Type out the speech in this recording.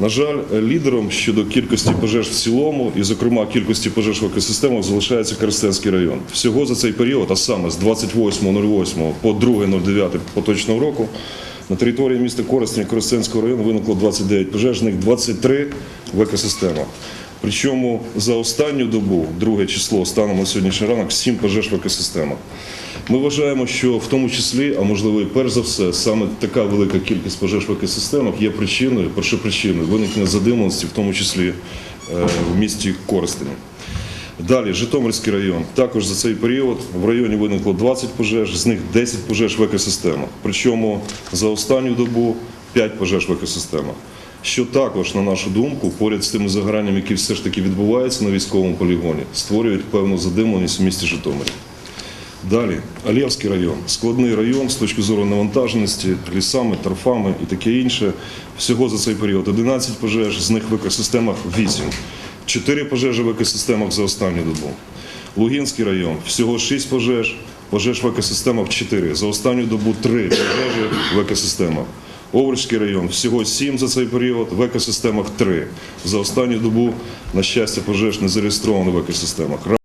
На жаль, лідером щодо кількості пожеж в цілому, і, зокрема, кількості пожеж в екосистемах, залишається Керстенський район. Всього за цей період, а саме з 28.08 по 2.09 поточного року, на території міста Коростень Коростенського району виникло 29 пожежних, з них 23 в екосистемах. Причому за останню добу, друге число, станом на сьогоднішній ранок, 7 пожеж в екосистемах. Ми вважаємо, що в тому числі, а можливо і перш за все, саме така велика кількість пожеж в екосистемах є причиною, першопричиною виникнення задимленості, в тому числі е, в місті Коростені. Далі, Житомирський район. Також за цей період в районі виникло 20 пожеж, з них 10 пожеж в екосистемах. Причому за останню добу 5 пожеж в екосистемах. Що також, на нашу думку, поряд з тими загораннями, які все ж таки відбуваються на військовому полігоні, створюють певну задимленість в місті Житомирі. Далі, Алєвський район, складний район з точки зору навантаженості, лісами, торфами і таке інше. Всього за цей період 11 пожеж, з них в екосистемах 8. 4 пожежі в екосистемах за останню добу. Лугінський район, всього 6 пожеж, пожеж в екосистемах 4. За останню добу 3 пожежі в екосистемах. Овручський район, всього 7 за цей період, в екосистемах 3. За останню добу, на щастя, пожеж не зареєстровано в екосистемах.